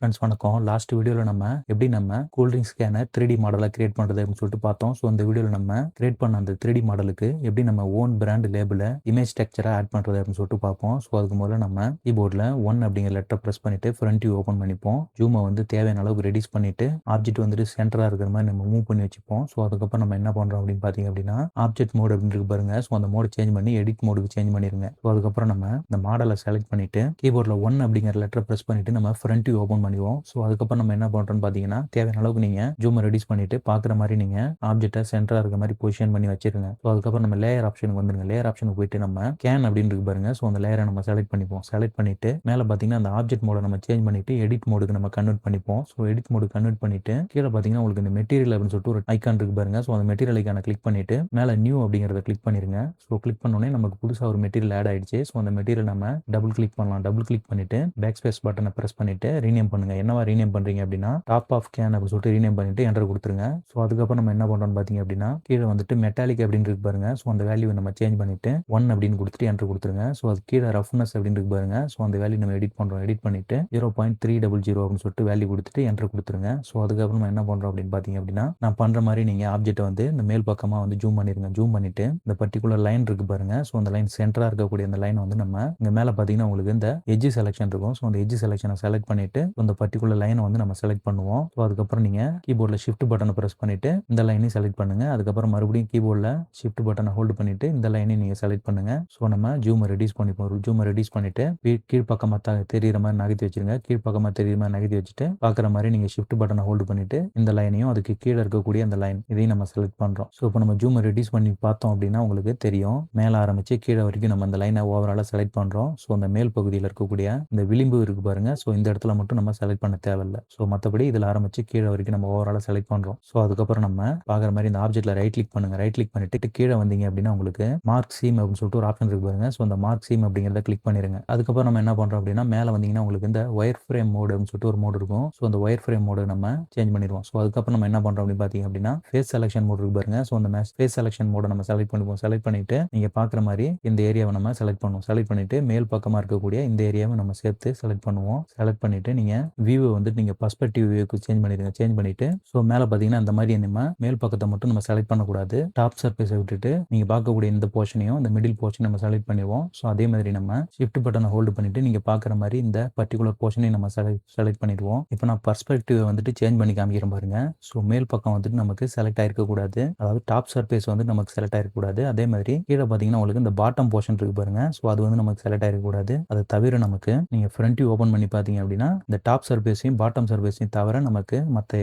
Friends வணக்கம். Last வீடியோவில் நம்ம எப்படி நம்ம cool drink scanner three D மாடலை கிரியேட் பண்ணுறது அப்படின்னு சொல்லிட்டு பார்த்தோம். ஸோ அந்த வீடியோவில் நம்ம கிரியேட் பண்ண அந்த த்ரீ டி மாடலுக்கு எப்படி நம்ம ஓன் பிராண்ட் லேபிளை இமேஜ் ஸ்ட்ரக்சராக ஆட் பண்ணுறது அப்படின்னு சொல்லிட்டு பார்ப்போம். ஸோ அதுக்கு முதல்ல நம்ம கீபோர்டில் ஒன் அப்படிங்கிற லெட்டர் ப்ரெஸ் பண்ணிட்டு ஃப்ரண்ட் வியூ ஓப்பன் பண்ணிப்போம். ஜூமை வந்து தேவையான அளவுக்கு ரெடியூஸ் பண்ணிட்டு ஆப்ஜெக்ட் வந்துட்டு சென்டராக இருக்கிற மாதிரி நம்ம மூவ் பண்ணி வச்சுப்போம். ஸோ அதுக்கப்புறம் நம்ம என்ன பண்ணுறோம் அப்படின்னு பார்த்தீங்க அப்படின்னா ஆப்ஜெக்ட் மோட் அப்படின்னு இருக்கு பாருங்க. ஸோ அந்த மோட் சேஞ்ச் பண்ணி எடிட் மோடுக்கு சேஞ்ச் பண்ணிருங்க. ஸோ அதுக்கப்புறம் நம்ம இந்த மாடலை செலக்ட் பண்ணிட்டு கீபோர்டில் ஒன் அப்படிங்கிற லெட்டர் ப்ரெஸ் பண்ணிட்டு நம்ம ஃப்ரண்ட் வியூ ஓப்பன் பண்ணிடுவோம். ஸோ அதுக்கப்புறம் நம்ம என்ன பண்ணுறோம்னு பார்த்தீங்கன்னா தேவையான அளவுக்கு நீங்கள் ஜூமை ரெடியூஸ் பண்ணிட்டு பார்க்குற மாதிரி நீங்கள் ஆப்ஜெக்டை சென்டராக இருக்க மாதிரி பொசிஷன் பண்ணி வச்சிருங்க. ஸோ அதுக்கப்புறம் நம்ம லேயர் ஆப்ஷனுக்கு வந்துருங்க. லேயர் ஆப்ஷனுக்கு போயிட்டு நம்ம கேன் அப்படின்னு இருக்கு பாருங்க. ஸோ அந்த லேயரை நம்ம செலக்ட் பண்ணிப்போம். செலக்ட் பண்ணிட்டு மேலே பார்த்தீங்கன்னா அந்த ஆப்ஜெக்ட் மோட நம்ம சேஞ்ச் பண்ணிட்டு எடிட் மோடுக்கு நம்ம கன்வெர்ட் பண்ணிப்போம். ஸோ எடிட் மோடு கன்வெர்ட் பண்ணிட்டு கீழே பார்த்தீங்கன்னா உங்களுக்கு இந்த மெட்டீரியல் அப்படின்னு சொல்லிட்டு ஒரு ஐக்கான் இருக்கு பாருங்க. ஸோ அந்த மெட்டீரியல் ஐக்கான கிளிக் பண்ணிட்டு மேலே நியூ அப்படிங்கிறத கிளிக் பண்ணிருங்க. ஸோ கிளிக் பண்ணோடனே நமக்கு புதுசாக ஒரு மெட்டீரியல் ஆட் ஆயிடுச்சு. ஸோ அந்த மெட்டீரியல் நம்ம டபுள் கிளிக் பண்ணலாம். டபுள் கிளிக் பண்ணிட்டு பேக் ஸ்பேஸ் பட்டனை ப்ரெஸ் பண்ணிட்டு ரீநேம் பண்ணுங்க. என்னவா ரீநேம் பண்றீங்க அப்படின்னா டாப் ஆஃப் கேன் அப்படின்னு சொல்லிட்டு ரீநேம் பண்ணிட்டு என்டர் கொடுத்துருங்க. ஸோ அதுக்கப்புறம் நம்ம என்ன பண்ணுறோம்னு பார்த்தீங்க அப்படின்னா கீழே வந்துட்டு மெட்டாலிக் அப்படின்னு இருக்கு பாருங்க. ஸோ அந்த வேல்யூ நம்ம சேஞ்ச் பண்ணிட்டு ஒன் அப்படின்னு கொடுத்துட்டு என்டர் கொடுத்துருங்க. ஸோ அது கீழே ரஃப்னஸ் அப்படின்னு இருக்கு பாருங்க. ஸோ அந்த வேல்யூ நம்ம எடிட் பண்றோம். எடிட் பண்ணிட்டு zero point three double zero அப்படின்னு சொல்லிட்டு வேல்யூ கொடுத்துட்டு என்டர் கொடுத்துருங்க. ஸோ அதுக்கப்புறம் நம்ம என்ன பண்றோம் அப்படின்னு பார்த்தீங்க அப்படின்னா நான் பண்ற மாதிரி நீங்க ஆப்ஜெக்ட்டை வந்து இந்த மேல் பக்கமா வந்து ஜூம் பண்ணிருங்க. ஜூம் பண்ணிட்டு இந்த பர்டிகுலர் லைன் இருக்கு பாருங்க. ஸோ அந்த லைன் சென்டரா இருக்கக்கூடிய அந்த லைன் வந்து நம்ம இங்க மேல பாத்தீங்கன்னா உங்களுக்கு இந்த எஜ்ஜி செலெக்ஷன் இருக்கும். ஸோ அந்த எஜ்ஜி செலெக்ஷனை செலக்ட் பண்ணிட்டு இந்த பர்டிகுலர் லைனை வந்து நம்ம செலக்ட் பண்ணுவோம். ஸோ அதுக்கப்புறம் நீங்கள் கீபோர்டில் ஷிஃப்ட் பட்டனை ப்ரெஸ் பண்ணிவிட்டு இந்த லைனையும் செலக்ட் பண்ணுங்க. அதுக்கப்புறம் மறுபடியும் கீபோர்டில் ஷிஃப்ட் பட்டனை ஹோல்டு பண்ணிவிட்டு இந்த லைனையும் நீங்கள் செலக்ட் பண்ணுங்க. ஸோ நம்ம ஜூமை ரெடியூஸ் பண்ணிப்போம். ஜூமை ரெடியூஸ் பண்ணிவிட்டு கீழ் கீழ்ப்பக்கமாக தெரிகிற மாதிரி நகர்த்தி வச்சிருங்க. கீழ்ப்பக்கமாக தெரியிற மாதிரி நகர்த்தி வச்சுட்டு பார்க்குற மாதிரி நீங்கள் ஷிஃப்ட் பட்டனை ஹோல்டு பண்ணிட்டு இந்த லைனையும் அதுக்கு கீழே இருக்கக்கூடிய அந்த லைன் இதையும் நம்ம செலக்ட் பண்ணுறோம் ஸோ இப்போ நம்ம ஜூமை ரெடியூஸ் பண்ணி பார்த்தோம் அப்படின்னா உங்களுக்கு தெரியும். மேலே ஆரம்பித்து கீழே வரைக்கும் நம்ம அந்த லைனை ஓவராலாக செலக்ட் பண்ணுறோம் ஸோ அந்த மேல் பகுதியில் இருக்கக்கூடிய இந்த விளிம்பு இருக்கு பாருங்கள் ஸோ இந்த இடத்துல மட்டும் நம்ம செலக்ட் பண்ண தேவையில்ல. ஸோ மற்றபடி இதில் ஆரம்பிச்சு கீழே வரைக்கும் நம்ம ஓவராலாக செலக்ட் பண்ணுறோம் ஸோ அதுக்கப்புறம் நம்ம பார்க்குற மாதிரி இந்த ஆப்ஜெக்ட்ல ரைட் கிளிக் பண்ணுங்க. ரைட் கிளிக் பண்ணிட்டு கீழே வந்தீங்க அப்படின்னா உங்களுக்கு மார்க் சீம் அப்படின்னு சொல்லிட்டு ஒரு ஆப்ஷன் இருக்கு பாருங்க. ஸோ அந்த மார்க் சீம் அப்படிங்கிறத கிளிக் பண்ணிருங்க. அதுக்கப்புறம் நம்ம என்ன பண்றோம் அப்படின்னா மேலே வந்தீங்கன்னா உங்களுக்கு இந்த ஒயர் ஃப்ரேம் மோடு அப்படின்னு சொல்லிட்டு ஒரு மோடு இருக்கும். ஸோ அந்த ஒயர் ஃப்ரேம் மோடு நம்ம சேஞ்ச் பண்ணிடுவோம். ஸோ அதுக்கப்புறம் நம்ம என்ன பண்றோம் அப்படின்னு பார்த்தீங்க அப்படின்னா ஃபேஸ் செலக்ஷன் மோடு இருக்கு பாருங்க. ஸோ அந்த ஃபேஸ் செலக்ஷன் மோடை நம்ம செலக்ட் பண்ணுவோம் செலக்ட் பண்ணிட்டு நீங்க பார்க்குற மாதிரி இந்த ஏரியாவை நம்ம செலக்ட் பண்ணுவோம். செலக்ட் பண்ணிட்டு மேல் பக்கமாக இருக்கக்கூடிய இந்த ஏரியாவை நம்ம சேர்த்து செலக்ட் பண்ணுவோம். செலக்ட் பண்ணிட்டு நீங்க வியூவை வந்துட்டு நீங்கள் பர்ஸ்பெக்டிவ் வியூக்கு சேஞ்ச் பண்ணிடுங்க சேஞ்ச் பண்ணிட்டு ஸோ மேலே பார்த்தீங்கன்னா அந்த மாதிரி நம்ம மேல் பக்கத்தை மட்டும் நம்ம செலக்ட் பண்ணக்கூடாது. டாப் சர்ஃபேஸை விட்டுட்டு நீங்கள் பார்க்கக்கூடிய இந்த போர்ஷனையும் இந்த மிடில் போர்ஷன் நம்ம செலக்ட் பண்ணிடுவோம். ஸோ அதே மாதிரி நம்ம ஷிஃப்ட் பட்டனை ஹோல்டு பண்ணிட்டு நீங்கள் பார்க்குற மாதிரி இந்த பர்டிகுலர் போர்ஷனையும் நம்ம செலக்ட் செலக்ட் பண்ணிடுவோம். இப்போ நான் பர்ஸ்பெக்டிவ் வந்துட்டு சேஞ்ச் பண்ணி காமிக்கிறேன் பாருங்க. ஸோ மேல் பக்கம் வந்துட்டு நமக்கு செலக்ட் ஆயிருக்கக்கூடாது. அதாவது டாப் சர்ஃபேஸ் வந்து நமக்கு செலக்ட் ஆயிருக்கக்கூடாது. அதே மாதிரி கீழே பார்த்தீங்கன்னா உங்களுக்கு இந்த பாட்டம் போர்ஷன் இருக்கு பாருங்க. ஸோ அது வந்து நமக்கு செலக்ட் ஆயிருக்கக்கூடாது. அதை தவிர நமக்கு நீங்கள் ஃப்ரண்ட் ஓப்பன் பண்ணி பார்த்தீங்க அப்படின்னா இந்த டாப் சர்வீஸையும் பாட்டம் சர்வீஸையும் தவிர நமக்கு மற்ற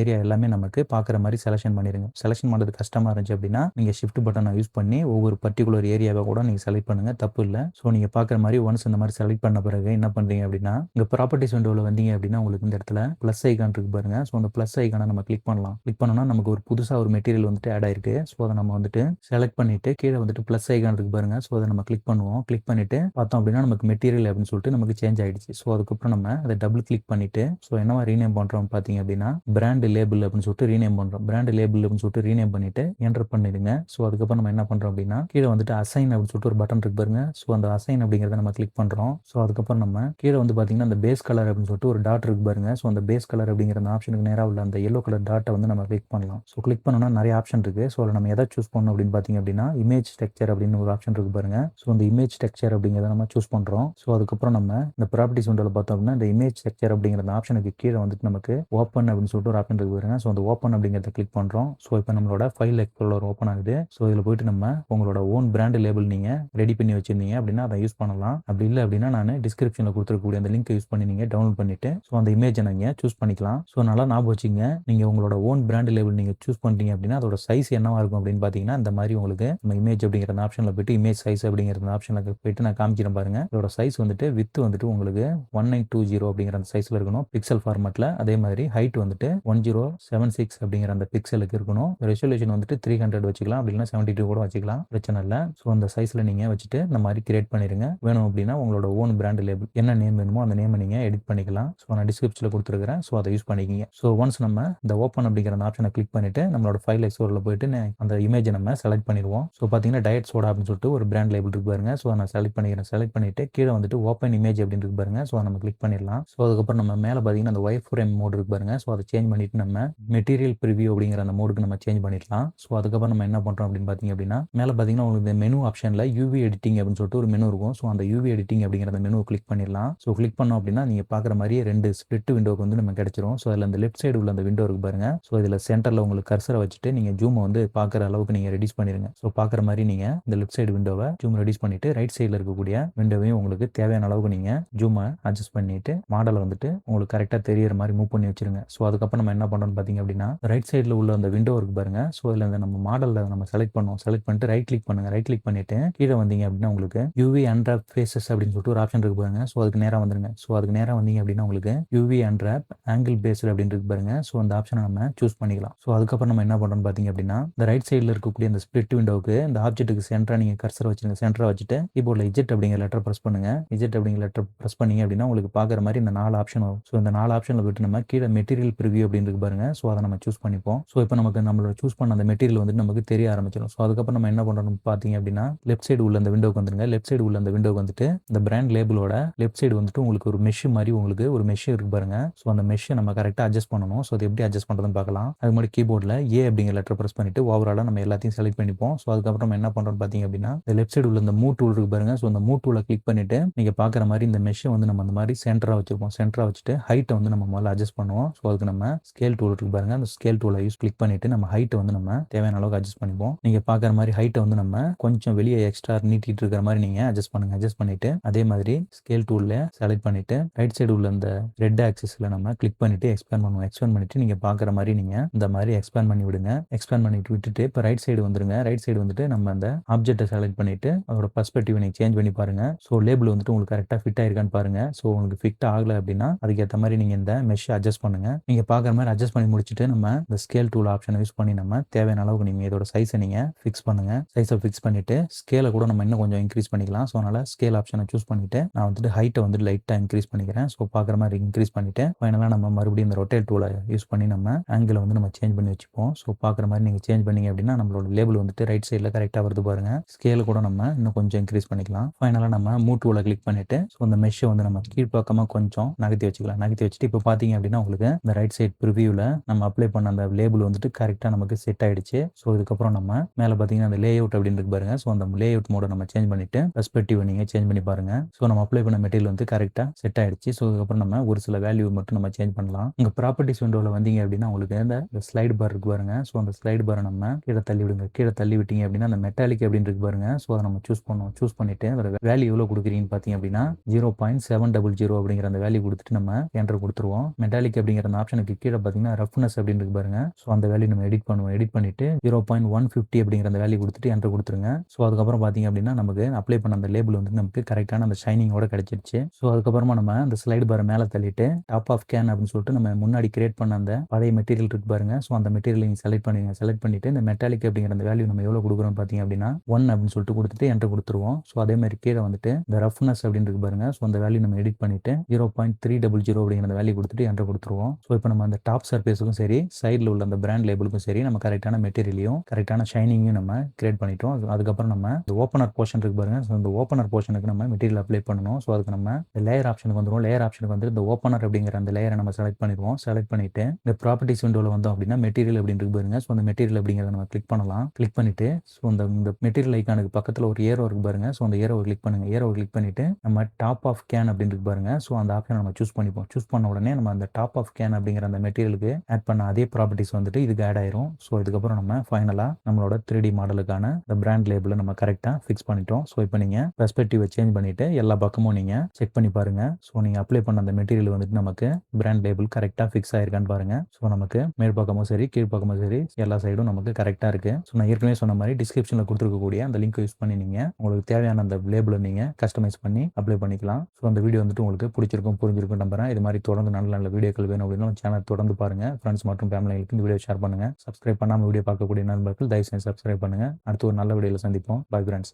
ஏரியா எல்லாமே நமக்கு பார்க்குற மாதிரி செலெக்ஷன் பண்ணிருங்க. செலக்ஷன் பண்ணுறது கஷ்டமாக இருந்துச்சு அப்படின்னா நீங்கள் ஷிஃப்ட் பட்டனை யூஸ் பண்ணி ஒவ்வொரு பர்டிகுலர் ஏரியாவை கூட நீங்கள் செலக்ட் பண்ணுங்க. தப்பு இல்லை. ஸோ நீங்கள் பார்க்குற மாதிரி ஒன்ஸ் இந்த மாதிரி செலக்ட் பண்ண பிறகு என்ன பண்ணுறீங்க அப்படின்னா இங்கே ப்ராப்பர்ட்டிஸ் விண்டோவில் வந்தீங்க அப்படின்னா உங்களுக்கு இந்த இடத்துல ப்ளஸ் ஐக்கான் இருக்கு பாருங்க. ஸோ அந்த ப்ளஸ் ஐக்கானை நம்ம கிளிக் பண்ணலாம். கிளிக் பண்ணோம்னா நமக்கு ஒரு புதுசாக ஒரு மெட்டீரியல் வந்துட்டு ஆட் ஆயிருக்கு. ஸோ அதை நம்ம வந்துட்டு செலக்ட் பண்ணிட்டு கீழே வந்துட்டு ப்ளஸ் ஐக்கான் இருக்கு பாருங்க. ஸோ அதை நம்ம கிளிக் பண்ணுவோம். கிளிக் பண்ணிட்டு பார்த்தோம் அப்படின்னா நமக்கு மெட்டீரியல் அப்படின்னு சொல்லிட்டு நமக்கு சேஞ்ச் ஆயிடுச்சு. ஸோ அதுக்கப்புறம் நம்ம அதை டபுள் கிளிக் பண்ணிட்டு ஸோ என்னவா ரீநேம் பண்றோம் பார்த்தீங்க அப்படின்னா பிராண்ட் லேபிள் அப்படின்னு சொல்லிட்டு ரீநேம் பண்றோம். பிராண்ட் லேபிள் அப்படின்னு சொல்லிட்டு ரீநேம் பண்ணிட்டு என்டர் பண்ணிடுங்க. ஸோ அதுக்கப்புறம் நம்ம என்ன பண்றோம் அப்படின்னா கீழே வந்துட்டு அசைன் அப்படின்னு சொல்லிட்டு ஒரு பட்டன் இருக்கு பாருங்க. ஸோ அந்த அசைன் அப்படிங்கிறத நம்ம கிளிக் பண்றோம். ஸோ அதுக்கப்புறம் நம்ம கீழே வந்து பார்த்தீங்கன்னா அந்த பேஸ் கலர் அப்படின்னு சொல்லிட்டு ஒரு டாட் இருக்கு பாருங்க. ஸோ அந்த பேஸ் கலர் அப்படிங்கிற அந்த ஆப்ஷனுக்கு நேராக உள்ள அந்த எல்லோ கலர் டாட்டை வந்து நம்ம கிளிக் பண்ணலாம். ஸோ கிளிக் பண்ணோம்னா நிறைய ஆப்ஷன் இருக்கு. ஸோ அதில் நம்ம எதை சூஸ் பண்ணணும் அப்படின்னு பார்த்தீங்க அப்படின்னா இமேஜ் ஸ்ட்ரக்சர் அப்படின்னு ஒரு ஆப்ஷன் இருக்கு பாருங்க. ஸோ அந்த இமேஜ் ஸ்ட்ரக்சர் அப்படிங்கிறத நம்ம சூஸ் பண்றோம். ஸோ அதுக்கப்புறம் நம்ம இந்த ப்ராப்பர்ட்டிஸ் ஒன்றில் பார்த்தோம் அப்படின்னா இந்த இமேஜ் ஸ்ட்ரக்சர் அப்படிங்கிற அந்த ஆப்ஷனுக்கு கீழே வந்துட்டு நமக்கு ஓப்பன் அப்படின்னு சொல்லிட்டு ஒரு ஆப்ஷன் இருக்கு பாருங்க. ஸோ அந்த ஓப்பன் அப்படிங்கிறத கிளிக் பண்ணுறோம் ஸோ இப்போ நம்மளோட ஃபைல் எக்ஸ்ப்ளோர் ஓப்பன் ஆகுது. ஸோ இதில் போயிட்டு நம்ம உங்களோட ஓன் பிராண்ட் லேபிள் நீங்கள் ரெடி பண்ணி வச்சிருந்தீங்க அப்படின்னா அதை யூஸ் பண்ணலாம். அப்படி இல்லை அப்படின்னா நான் டிஸ்கிரிப்ஷனில் கொடுத்துருக்கக்கூடிய அந்த லிங்க் யூஸ் பண்ணி நீங்கள் டவுன்லோட் பண்ணிட்டு ஸோ அந்த இமேஜை நீங்கள் சூஸ் பண்ணிக்கலாம். ஸோ நல்லா ஞாபகம் வச்சுங்க நீங்கள் உங்களோட ஓன் பிராண்ட் லேபிள் நீங்கள் சூஸ் பண்ணுறீங்க அப்படின்னா அதோட சைஸ் என்னவா இருக்கும் அப்படின்னு பார்த்தீங்கன்னா இந்த மாதிரி உங்களுக்கு நம்ம இமேஜ் அப்படிங்கிற ஆப்ஷனில் போயிட்டு இமேஜ் சைஸ் அப்படிங்கிற அந்த ஆப்ஷனில் போயிட்டு நான் காமிக்கிறேன் பாருங்க. இதோட சைஸ் வந்துட்டு வித் வந்துட்டு உங்களுக்கு ஒன் நைன் டூ ஜீரோ அப்படிங்கிற அந்த சைஸில் இருக்கணும். பிக்சல் ஃபார்மேட்ல அதே மாதிரி ஹைட் வந்துட்டு ஒன் ஜீரோ செவன் சிக்ஸ் அப்படிங்கிற அந்த பிக்சலுக்கு இருக்கணும். ரெசல்யூஷன் வந்துட்டு த்ரீ ஹண்ட்ரட் வச்சுக்கலாம். அப்படின்னா செவன்டி டூ கூட வச்சுக்கலாம். பிரச்சனை இல்லை. ஸோ அந்த சைஸில் நீங்கள் வச்சுட்டு இந்த மாதிரி கிரியேட் பண்ணிடுங்க வேணும் அப்படின்னா உங்களோட ஓன் பிராண்ட் லேபிள் என்ன நேம் வேணுமோ அந்த நேமை நீங்கள் எடிட் பண்ணிக்கலாம். ஸோ நான் டிஸ்கிரிப்ஷனில் கொடுத்துருக்கிறேன். ஸோ அதை யூஸ் பண்ணிக்கிங்க. ஸோ ஒன்ஸ் நம்ம இந்த ஓப்பன் அப்படிங்கிற அந்த ஆப்ஷனை கிளிக் பண்ணிட்டு நம்மளோட ஃபைல் எக்ஸ்ப்ளோரில் போயிட்டு அந்த இமேஜை நம்ம செலக்ட் பண்ணிடுவோம். ஸோ பார்த்தீங்கன்னா டயட் சோடா அப்படின்னு சொல்லிட்டு ஒரு பிராண்ட் லேபிள் இருக்கு பாருங்க. ஸோ நான் செலக்ட் பண்ணிக்கிறேன். செலக்ட் பண்ணிட்டு கீழே வந்துட்டு ஓப்பன் இமேஜ் அப்படின்னு இருக்கு பாருங்க. ஸோ நம்ம கிளிக் பண்ணிடலாம். ஸோ அதுக்கு அதுக்கப்புறம் நம்ம மேலே பார்த்தீங்கன்னா அந்த ஒய்ஃப் ஃப்ரேம் மோட் இருக்கு பாருங்க. ஸோ அதை சேஞ்ச் பண்ணிட்டு நம்ம மெட்டீரியல் ப்ரிவியூ அப்படிங்கிற அந்த மோடுக்கு நம்ம சேஞ்ச் பண்ணிடலாம். ஸோ அதுக்கப்புறம் நம்ம என்ன பண்ணுறோம் அப்படின்னு பார்த்தீங்க அப்படின்னா மேலே பார்த்தீங்கன்னா உங்களுக்கு இந்த மெனு ஆப்ஷனில் யூவி எடிட்டிங் அப்படின்னு சொல்லிட்டு ஒரு மெனு இருக்கும். ஸோ அந்த யூவி எடிட்டிங் அப்படிங்கிற அந்த மெனுவை கிளிக் பண்ணிடலாம். ஸோ கிளிக் பண்ணோம் அப்படின்னா நீங்கள் பார்க்குற மாதிரியே ரெண்டு ஸ்ப்ளிட் விண்டோக்கு வந்து நம்ம கிடைச்சிரும். ஸோ அதில் அந்த லெஃப்ட் சைடு உள்ள அந்த விண்டோ இருக்கு பாருங்க. ஸோ இதில் சென்டரில் உங்களுக்கு கர்சரை வச்சுட்டு நீங்கள் ஜூமை வந்து பார்க்குற அளவுக்கு நீங்கள் ரெடியூஸ் பண்ணிடுங்க ஸோ பார்க்குற மாதிரி நீங்கள் இந்த லெஃப்ட் சைடு விண்டோவை ஜூம் ரெடியூஸ் பண்ணிட்டு ரைட் சைடில் இருக்கக்கூடிய விண்டோவையும் உங்களுக்கு தேவையான அளவுக்கு நீங்கள் ஜூமை அட்ஜஸ்ட் பண்ணிட்டு மாடலை வந்து வந்துட்டு உங்களுக்கு கரெக்டாக தெரியற மாதிரி மூவ் பண்ணி வச்சிருங்க. ஸோ அதுக்கப்புறம் நம்ம என்ன பண்ணுறோம்னு பார்த்தீங்க அப்படின்னா ரைட் சைடில் உள்ள அந்த விண்டோ இருக்கு பாருங்க. ஸோ அதில் இந்த நம்ம மாடலில் நம்ம செலக்ட் பண்ணுவோம் செலக்ட் பண்ணிட்டு ரைட் கிளிக் பண்ணுங்க. ரைட் கிளிக் பண்ணிட்டு கீழே வந்தீங்க அப்படின்னா உங்களுக்கு யூவி அண்ட்ராப் ஃபேஸஸ் அப்படின்னு சொல்லிட்டு ஒரு ஆப்ஷன் இருக்கு பாருங்க. ஸோ அதுக்கு நேராக வந்துருங்க. ஸோ அதுக்கு நேராக வந்தீங்க அப்படின்னா உங்களுக்கு யூவி அண்ட்ராப் ஆங்கிள் பேஸ்டு அப்படின்னு இருக்கு பாருங்க. ஸோ அந்த ஆப்ஷனை நம்ம சூஸ் பண்ணிக்கலாம். ஸோ அதுக்கப்புறம் நம்ம என்ன பண்ணுறோம்னு பார்த்தீங்க அப்படின்னா இந்த ரைட் சைடில் இருக்கக்கூடிய இந்த ஸ்பிளிட் விண்டோவுக்கு இந்த ஆப்ஜெக்ட்டுக்கு சென்டராக நீங்கள் கர்சர் வச்சுருங்க. சென்டராக வச்சுட்டு இப்போ உள்ள இஜெட் அப்படிங்கிற லெட்டர் ப்ரெஸ் பண்ணுங்க. இஜெட் அப்படிங்கிற லெட்டர் ப்ரெஸ் பண்ணீங்க அப்படின்னா உங்களுக்கு பார்க்குற மாதிரி இந்த நாலு ஆப்ஷன் ஆகும். ஸோ இந்த நாலு ஆப்ஷனில் விட்டு நம்ம கீழே மெட்டீரியல் ப்ரிவியூ அப்படின்னு இருக்கு பாருங்க. ஸோ அதை நம்ம சூஸ் பண்ணிப்போம். ஸோ இப்போ நமக்கு நம்மளோட சூஸ் பண்ண அந்த மெட்டீரியல் வந்து நமக்கு தெரிய ஆரம்பிச்சிடும். ஸோ அதுக்கப்புறம் நம்ம என்ன பண்ணுறோம் பார்த்தீங்க அப்படின்னா லெஃப்ட் சைடு உள்ள அந்த விண்டோக்கு வந்துருங்க. லெஃப்ட் சைடு உள்ள அந்த விண்டோக்கு வந்துட்டு இந்த பிராண்ட் லேபிளோட லெஃப்ட் சைடு வந்துட்டு உங்களுக்கு ஒரு மெஷ் மாதிரி உங்களுக்கு ஒரு மெஷ் இருக்கு பாருங்க. ஸோ அந்த மெஷ்ஷை நம்ம கரெக்டாக அட்ஜஸ்ட் பண்ணணும். ஸோ அது எப்படி அட்ஜஸ்ட் பண்ணுறதுன்னு பார்க்கலாம். அது மாதிரி கீபோர்டில் ஏ அப்படிங்கிற லெட்டர் ப்ரெஸ் பண்ணிட்டு ஓவராலாக நம்ம எல்லாத்தையும் செலக்ட் பண்ணிப்போம். ஸோ அதுக்கப்புறம் நம்ம என்ன பண்ணுறோம் பார்த்தீங்க அப்படின்னா இந்த லெஃப்ட் சைடு உள்ள இந்த மூ டூல் இருக்கு பாருங்க. ஸோ அந்த மூ டூலை கிளிக் பண்ணிட்டு நீங்கள் பார்க்குற மாதிரி இந்த மெஷ்ஷை வந்து நம்ம அந்த மாதிரி சென்டராக வச்சிருப்போம். சென்டராக வச்சுட்டு ஹைட்டை வந்து நம்ம முதல்ல அட்ஜஸ்ட் பண்ணுவோம். ஸோ அதுக்கு நம்ம ஸ்கேல் டூல் இருக்கு பாருங்க. அந்த ஸ்கேல் டூலை யூஸ் கிளிக் பண்ணிட்டு நம்ம ஹைட்டை வந்து நம்ம தேவையான அளவுக்கு அட்ஜஸ்ட் பண்ணிப்போம். நீங்கள் பார்க்குற மாதிரி ஹைட்டை வந்து நம்ம கொஞ்சம் வெளியே எக்ஸ்ட்ரா நீட்டிட்டு இருக்கிற மாதிரி நீங்கள் அட்ஜஸ்ட் பண்ணுங்க. அட்ஜஸ்ட் பண்ணிட்டு அதே மாதிரி ஸ்கேல் டூலில் செலக்ட் பண்ணிட்டு ரைட் சைடு உள்ள இந்த ரெட் ஆக்சிஸில் நம்ம கிளிக் பண்ணிட்டு எக்ஸ்பேண்ட் பண்ணுவோம். எக்ஸ்பேண்ட் பண்ணிட்டு நீங்கள் பார்க்குற மாதிரி நீங்கள் இந்த மாதிரி எக்ஸ்பேண்ட் பண்ணி விடுங்க. எக்ஸ்பேண்ட் பண்ணிட்டு விட்டுட்டு இப்போ ரைட் சைடு வந்துருங்க. ரைட் சைடு வந்துட்டு நம்ம அந்த ஆப்ஜெக்ட்டை செலக்ட் பண்ணிட்டு அதோட பர்ஸ்பெக்டிவ் நீங்க சேஞ்ச் பண்ணி பாருங்க. ஸோ லேபிள் வந்துட்டு உங்களுக்கு கரெக்டாக ஃபிட் ஆயிருக்கான்னு பாருங்க. ஸோ உங்களுக்கு ஃபிட் ஆகலை அப்படின்னா அதுக்கேற்ற மாதிரி நீங்கள் இந்த மெஷ் அட்ஜஸ்ட் பண்ணுங்க. நீங்கள் பார்க்குற மாதிரி அட்ஜஸ்ட் பண்ணி முடிச்சுட்டு நம்ம இந்த ஸ்கேல் டூல் ஆப்ஷனை யூஸ் பண்ணி நம்ம தேவையான அளவுக்கு நீங்கள் இதோட சைஸை நீங்கள் ஃபிக்ஸ் பண்ணுங்க. சைஸை ஃபிக்ஸ் பண்ணிட்டு ஸ்கேலை கூட நம்ம இன்னும் கொஞ்சம் இன்க்ரீஸ் பண்ணிக்கலாம். ஸோ அதனால் ஸ்கேல் ஆப்ஷனை சூஸ் பண்ணிட்டு நான் வந்துட்டு ஹைட்டை வந்து லைட்டாக இன்க்ரீஸ் பண்ணிக்கிறேன். ஸோ பார்க்குற மாதிரி இன்க்ரீஸ் பண்ணிட்டு ஃபைனலாக நம்ம மறுபடியும் இந்த ரொட்டேட் டூலை யூஸ் பண்ணி நம்ம ஆங்கிளை வந்து நம்ம சேஞ்ச் பண்ணி வச்சுப்போம். ஸோ பார்க்குற மாதிரி நீங்கள் சேஞ்ச் பண்ணீங்க அப்படின்னா நம்மளோட லேபிள் வந்துட்டு ரைட் சைடில் கரெக்டாக வருது பாருங்க. ஸ்கேல் கூட நம்ம இன்னும் கொஞ்சம் இன்க்ரீஸ் பண்ணிக்கலாம். ஃபைனலாக நம்ம மூ டூலை கிளிக் பண்ணிட்டு ஸோ அந்த மெஷ்ஷை வந்து நம்ம கீழ்ப்பக்கமாக கொஞ்சம் நகர்த்தி வச்சுக்கலாம். நகர்த்தி வச்சுட்டு இப்போ பார்த்தீங்க அப்படின்னா உங்களுக்கு இந்த ரைட் சைட் ப்ரிவியூவில் நம்ம அப்ளை பண்ண அந்த லேபிள் வந்துட்டு கரெக்டாக நமக்கு செட் ஆகிடுச்சு ஸோ இதுக்கப்புறம் நம்ம மேலே பார்த்தீங்கன்னா அந்த லே அவுட் அப்படின்னு இருக்கு பாருங்க. ஸோ அந்த லே அவுட் மோட நம்ம சேஞ்ச் பண்ணிட்டு பெர்ஸ்பெக்டிவ் நீங்கள் சேஞ்ச் பண்ணி பாருங்க. ஸோ நம்ம அப்ளை பண்ண மெட்டீரியல் வந்து கரெக்டாக செட் ஆயிடுச்சு. ஸோ இதுக்கப்புறம் நம்ம ஒரு சில வேல்யூ மட்டும் நம்ம சேஞ்ச் பண்ணலாம். உங்கள் ப்ராப்பர்ட்டிஸ் விண்டோவில் வந்தீங்க அப்படின்னா உங்களுக்கு இந்த ஸ்லைடு பார் இருக்கு பாருங்க. ஸோ அந்த ஸ்லைடு பாரை நம்ம கீழே தள்ளி விடுங்க. கீழே தள்ளி விட்டீங்க அப்படின்னா அந்த மெட்டாலிக் அப்படின்னு இருக்கு பாருங்க. ஸோ அதை நம்ம சூஸ் பண்ணுவோம் சூஸ் பண்ணிட்டு அதோட வேல்யூ எவ்வளோ கொடுக்குறீங்கன்னு பார்த்தீங்க அப்படின்னா zero point seven double zero அப்படிங்கிற அந்த வேல்யூ கொடுத்துட்டு நம்ம என்டர் கொடுத்துருவோம். மெட்டாலிக் அப்படிங்கிற அந்த ஆப்ஷனுக்கு கீழே பார்த்தீங்கன்னா ரஃப்னஸ் அப்படின்னு இருக்கு பாருங்க. ஸோ அந்த வேல்யூ நம்ம எடிட் பண்ணுவோம். எடிட் பண்ணிட்டு ஜீரோ பாயிண்ட் ஒன் ஃபிஃப்டி அப்படிங்கிற அந்த வேல்யூ கொடுத்துட்டு என்டர் கொடுத்துருங்க. ஸோ அதுக்கப்புறம் பார்த்தீங்க அப்படின்னா நமக்கு அப்ளை பண்ண அந்த லேபிள் வந்து நமக்கு கரெக்டான அந்த ஷைனிங்கோட கிடைச்சிருச்சு. ஸோ அதுக்கப்புறமா நம்ம அந்த ஸ்லைடு பார் மேலே தள்ளிட்டு டாப் ஆஃப் கேன் அப்படின்னு சொல்லிட்டு நம்ம முன்னாடி கிரியேட் பண்ண அந்த பழைய மெட்டீரியல் இருக்கு பாருங்க. ஸோ அந்த மெட்டீரியல் நீங்கள் செலக்ட் பண்ணுங்க செலக்ட் பண்ணிட்டு இந்த மெட்டாலிக் அப்படிங்கிற அந்த வேல்யூ நம்ம எவ்வளோ கொடுக்குறோம் பார்த்தீங்க அப்படின்னா ஒன் அப்படின்னு சொல்லிட்டு கொடுத்துட்டு என்டர் கொடுத்துருவோம். ஸோ அதே மாதிரி கீழே வந்துட்டு இந்த ரஃப்னஸ் அப்படின்னு இருக்கு பாருங்க. ஸோ அந்த வேல்யூ நம்ம எடிட் பண்ணிட்டு zero point three double zero அப்படிங்கிற அந்த வேல்யூ கொடுத்துட்டு என்ட்ரு கொடுத்துருவோம். ஸோ இப்போ நம்ம அந்த டாப் சர்ஃபேஸுக்கும் சரி சைடில் உள்ள அந்த பிராண்ட் லேபிளுக்கும் சரி நம்ம கரெக்டான மெட்டீரியலையும் கரெக்டான ஷைனிங்கையும் நம்ம கிரியேட் பண்ணிட்டோம். அதுக்கப்புறம் நம்ம இந்த ஓப்பனர் போர்ஷன் இருக்கு பாருங்க. ஸோ இந்த ஓப்பனர் போர்ஷனுக்கு நம்ம மெட்டீரியல் அப்ளை பண்ணணும். ஸோ அதுக்கு நம்ம இந்த லேயர் ஆப்ஷனுக்கு வந்துடும் லேயர் ஆப்ஷனுக்கு வந்து இந்த ஓப்பனர் அப்படிங்கிற அந்த லேயரை நம்ம செலக்ட் பண்ணிடுவோம். செலக்ட் பண்ணிட்டு இந்த ப்ராப்பர்ட்டிஸ் விண்டோவில் வந்தோம் அப்படின்னா மெட்டீரியல் அப்படின்னு இருக்கு பாருங்க. ஸோ அந்த மெட்டீரியல் அப்படிங்கிறத நம்ம கிளிக் பண்ணலாம். கிளிக் பண்ணிட்டு ஸோ அந்த இந்த மெட்டீரியல் ஐக்கானுக்கு பக்கத்தில் ஒரு ஏரோ இருக்கு பாருங்க. ஸோ அந்த ஏரோவை கிளிக் பண்ணுங்க. ஏரோவை கிளிக் பண்ணிட்டு நம்ம டாப் ஆஃப் கேன் அப்படின்னு இருக்கு பாருங்க. ஸோ அந்த ஆப்ஷனை நம்ம சூஸ் பண்ணிப்போம். சூஸ் பண்ண உடனே நம்ம அந்த டாப் ஆஃப் கேன் அப்படிங்கிற அந்த மெட்டீரியலுக்கு ஆட் பண்ண அதே ப்ராப்பர்ட்டிஸ் வந்துட்டு இதுக்கு ஆட் ஆயிரும். ஸோ இதுக்கப்புறம் நம்ம ஃபைனலாக நம்மளோட த்ரீ டி மாடலுக்கான இந்த பிராண்ட் லேபிளை நம்ம கரெக்டாக ஃபிக்ஸ் பண்ணிட்டோம். ஸோ இப்போ நீங்கள் பெர்ஸ்பெக்டிவை சேஞ்ச் பண்ணிட்டு எல்லா பக்கமும் நீங்கள் செக் பண்ணி பாருங்க. ஸோ நீங்கள் அப்ளை பண்ண அந்த மெட்டீரியல் வந்துட்டு நமக்கு பிராண்ட் லேபிள் கரெக்டாக ஃபிக்ஸ் ஆயிருக்கான்னு பாருங்க. ஸோ நமக்கு மேல் பக்கமும் சரி கீழ்ப்பக்கமும் சரி எல்லா சைடும் நமக்கு கரெக்டாக இருக்கு. ஸோ நான் ஏற்கனவே சொன்ன மாதிரி டிஸ்கிரிப்ஷனில் கொடுத்துருக்கக்கூடிய அந்த லிங்க் யூஸ் பண்ணி நீங்கள் உங்களுக்கு தேவையான அந்த லேபிளை நீங்கள் கஸ்டமைஸ் பண்ணி அப்ளை பண்ணிக்கலாம். ஸோ அந்த வீடியோ வந்துட்டு உங்களுக்கு பிடிச்சிருக்கும் புரிஞ்சிருக்கும். நம்புறேன் இது மாதிரி தொடர்ந்து நல்ல நல்ல வீடியோக்கள் வேணும் அப்படின்னா சேனல் தொடர்ந்து பாருங்க. ஃப்ரெண்ட்ஸ் மற்றும் ஃபேமிலிகளுக்கு இந்த வீடியோ ஷேர் பண்ணுங்க. சப்ஸ்கிரைப் பண்ணாமல் வீடியோ பார்க்கக்கூடிய நண்பர்கள் தயவு செஞ்சு சப்ஸ்கிரைப் பண்ணுங்க. அடுத்து ஒரு நல்ல வீடியோவில் சந்திப்போம். Bye friends